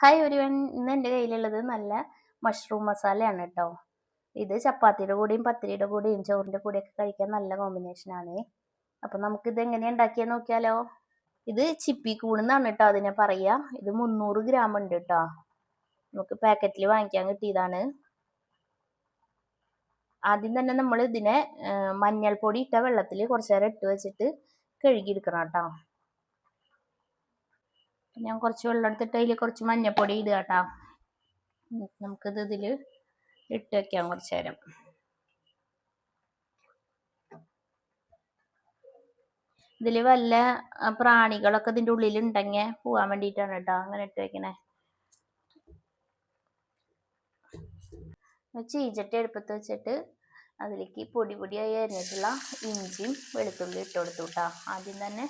Hi ഒരു ഇന്ന് എന്റെ കയ്യിലുള്ളത് നല്ല മഷ്റൂം മസാലയാണ് കേട്ടോ ഇത് ചപ്പാത്തിയുടെ കൂടെയും പത്തിരിയുടെ കൂടെയും ചോറിന്റെ കൂടെയൊക്കെ കഴിക്കാൻ നല്ല കോമ്പിനേഷനാണ് അപ്പം നമുക്കിത് എങ്ങനെയാണ് ഉണ്ടാക്കിയെന്ന് നോക്കിയാലോ? ഇത് ചിപ്പി കൂണെന്നാണ് കേട്ടോ അതിനെ പറയുക ഇത് മുന്നൂറ് ഗ്രാം ഉണ്ട് കേട്ടോ നമുക്ക് പാക്കറ്റിൽ വാങ്ങിക്കാൻ കിട്ടിയതാണ്. ആദ്യം തന്നെ നമ്മൾ ഇതിനെ മഞ്ഞൾപ്പൊടി ഇട്ട വെള്ളത്തിൽ കുറച്ച് നേരം ഇട്ട് വെച്ചിട്ട് കഴുകിയെടുക്കണം കേട്ടോ ഞാൻ കുറച്ച് വെള്ളം എടുത്തിട്ട് അതിൽ കുറച്ച് മഞ്ഞപ്പൊടി ഇടുക കേട്ടോ. നമുക്കിത് ഇതിൽ ഇട്ട് വെക്കാം കുറച്ച് നേരം. ഇതിൽ വല്ല പ്രാണികളൊക്കെ ഇതിന്റെ ഉള്ളിൽ ഉണ്ടെങ്കിൽ പോകാൻ വേണ്ടിയിട്ടാണ് കേട്ടോ അങ്ങനെ ഇട്ട് വെക്കണേ. ചീച്ചട്ടി എടുപ്പത്ത് വെച്ചിട്ട് അതിലേക്ക് പൊടി പൊടിയായി അരിഞ്ഞിട്ടുള്ള ഇഞ്ചിയും വെളുത്തുള്ളി ഇട്ട് കൊടുത്തു കേട്ടോ. ആദ്യം തന്നെ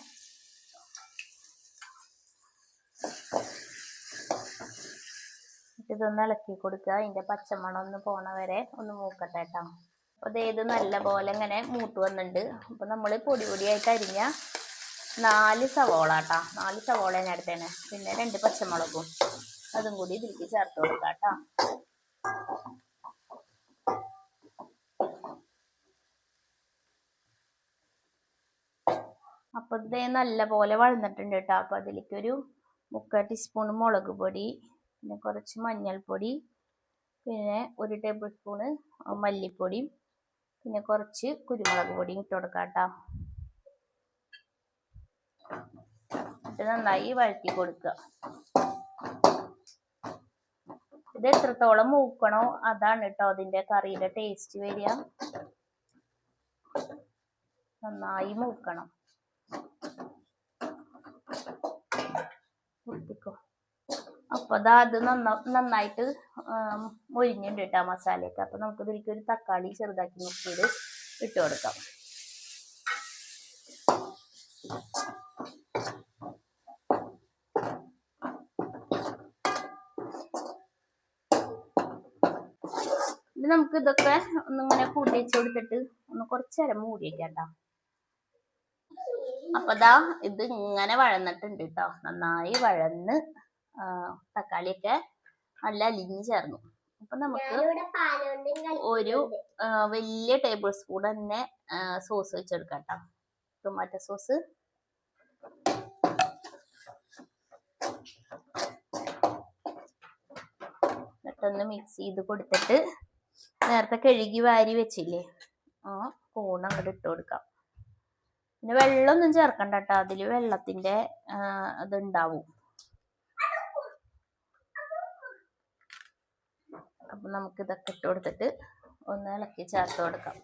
ഇതൊന്ന് ഇളക്കി കൊടുക്കുക. അതിന്റെ പച്ചമണം ഒന്ന് പോണ വരെ ഒന്ന് മൂക്കട്ടെ കേട്ടോ. അപ്പോൾ ഇത് നല്ല പോലെ ഇങ്ങനെ മൂട്ട് വന്നിട്ടുണ്ട്. അപ്പോൾ നമ്മൾ പൊടി പൊടിയായിട്ട് അരിഞ്ഞ നാല് സവോള കേട്ടോ. നാല് സവോള ഞാൻ എടുത്തേനെ. പിന്നെ രണ്ട് പച്ചമുളകും. അതും കൂടി ഇതിലേക്ക് ചേർത്ത് കൊടുക്കാം കേട്ടോ. അപ്പോൾ ഇത് നല്ല പോലെ വഴന്നിട്ടുണ്ട് കേട്ടോ. അപ്പോൾ അതിലേക്ക് ഒരു മുക്കാൽ ടീസ്പൂൺ മുളക് പൊടി പിന്നെ കുറച്ച് മഞ്ഞൾപ്പൊടി പിന്നെ ഒരു ടേബിൾ സ്പൂണ് മല്ലിപ്പൊടിയും പിന്നെ കുറച്ച് കുരുമുളക് പൊടിയും ഇട്ട് കൊടുക്കാം കേട്ടോ ഇത് നന്നായി വഴറ്റി കൊടുക്കുക. ഇത് എത്രത്തോളം മൂക്കണോ അതാണ് കേട്ടോ അതിന്റെ കറിയുടെ ടേസ്റ്റ് വരിക. നന്നായി മൂക്കണം. കുത്തിക്കോ അപ്പോൾ അതാ അത് നന്ന നന്നായിട്ട് മൊരിഞ്ഞിട്ടുണ്ട് കേട്ടോ മസാലയൊക്കെ. അപ്പൊ നമുക്ക് ഇതിലേക്ക് ഒരു തക്കാളി ചെറുതാക്കി മുക്കിയത് ഇട്ട് കൊടുക്കാം. ഇത് നമുക്ക് ഇതൊക്കെ ഒന്നിങ്ങനെ കൂട്ടി വെച്ച് കൊടുത്തിട്ട് ഒന്ന് കുറച്ചേരം മൂടി അപ്പൊ ദാ ഇത് ഇങ്ങനെ വഴന്നിട്ടുണ്ട് കേട്ടോ നന്നായി വഴന്ന് തക്കാളിയൊക്കെ നല്ല അലിഞ്ഞു ചേർന്നു. അപ്പൊ നമുക്ക് ഒരു വലിയ ടേബിൾ സ്പൂൺ തന്നെ സോസ് വെച്ചെടുക്കാം കേട്ടോ ടൊമാറ്റോ സോസ് എന്നിട്ടൊന്ന് മിക്സ് ചെയ്ത് കൊടുത്തിട്ട് നേരത്തെ കഴുകി വാരി വെച്ചില്ലേ ആ കൂൺ അങ്ങോട്ട് ഇട്ട് കൊടുക്കാം. പിന്നെ വെള്ളമൊന്നും ചേർക്കണ്ട കേട്ടോ. അതിൽ വെള്ളത്തിന്റെ ഇതുണ്ടാവും. അപ്പൊ നമുക്ക് ഇതൊക്കെ ഇട്ട് കൊടുത്തിട്ട് ഒന്ന് ഇളക്കി ചേർത്ത് കൊടുക്കാം.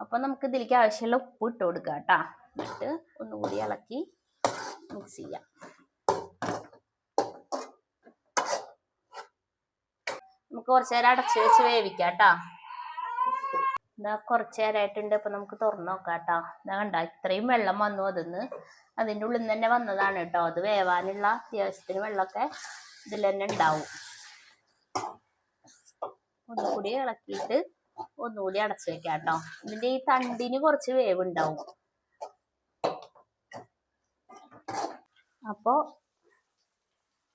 അപ്പം നമുക്ക് ഇതിലേക്ക് ആവശ്യമുള്ള ഉപ്പ് ഇട്ട് കൊടുക്കാം കേട്ടോ. എന്നിട്ട് ഒന്നുകൂടി ഇളക്കി മിക്സ് ചെയ്യാം. നമുക്ക് കുറച്ച് നേരം അടച്ചു വെച്ച് വേവിക്കാം കേട്ടോ. എന്താ കുറച്ച് നേരമായിട്ടുണ്ട് അപ്പം നമുക്ക് തുറന്നു നോക്കാം കേട്ടോ എന്താ കണ്ട ഇത്രയും വെള്ളം വന്നു അതിന്ന്. അതിന്റെ ഉള്ളിൽ നിന്ന് തന്നെ വന്നതാണ് കേട്ടോ. അത് വേവാനുള്ള അത്യാവശ്യത്തിന് വെള്ളമൊക്കെ ഇതിൽ തന്നെ ഉണ്ടാവും. ഒന്നുകൂടി ഇളക്കിയിട്ട് ഒന്നുകൂടി അടച്ചു വെക്കാം കേട്ടോ ഇതിന്റെ ഈ തണ്ടിന് കുറച്ച് വേവ് ഉണ്ടാവും അപ്പോ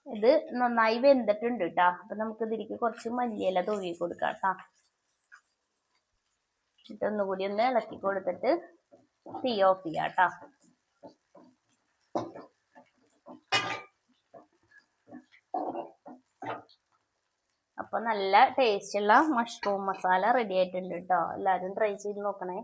ഇത് നന്നായി വെന്തിട്ടുണ്ട് കേട്ടോ. അപ്പൊ നമുക്ക് ഇതിലേക്ക് കുറച്ച് മല്ലിയില തൊഴി കൊടുക്കാം കേട്ടോ. എന്നിട്ട് കൂടി ഒന്ന് ഇളക്കി കൊടുത്തിട്ട് തീ ഓഫ് ചെയ്യാം കേട്ടോ അപ്പൊ നല്ല ടേസ്റ്റുള്ള മഷ്റൂം മസാല റെഡി ആയിട്ടുണ്ട് കേട്ടോ എല്ലാവരും ട്രൈ ചെയ്ത് നോക്കണേ.